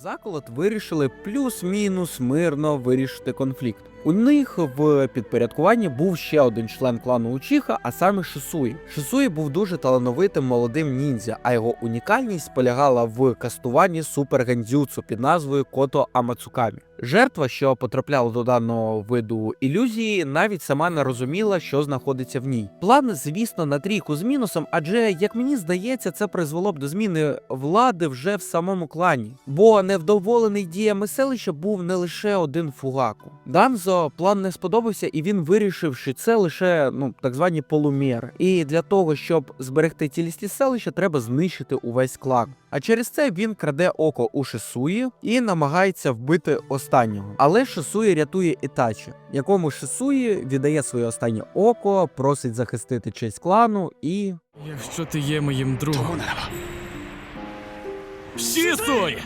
Заколот вирішили плюс-мінус мирно вирішити конфлікт. У них в підпорядкуванні був ще один член клану Учіха, а саме Шисуї. Шисуї був дуже талановитим молодим ніндзя, а його унікальність полягала в кастуванні супергендзюцу під назвою Кото Амацукамі. Жертва, що потрапляла до даного виду ілюзії, навіть сама не розуміла, що знаходиться в ній. План, звісно, на трійку з мінусом, адже, як мені здається, це призвело б до зміни влади вже в самому клані. Бо невдоволений діями селища був не лише один фугаку. Данзо план не сподобався, і він вирішив, що це лише ну так звані полуміри. І для того, щоб зберегти цілісність селища, треба знищити увесь клан. А через це він краде око у Шисуї і намагається вбити останнього. Але Шисуї рятує Ітачі, якому Шисуї віддає своє останнє око, просить захистити честь клану і Якщо ти є моїм другом. Шісуй!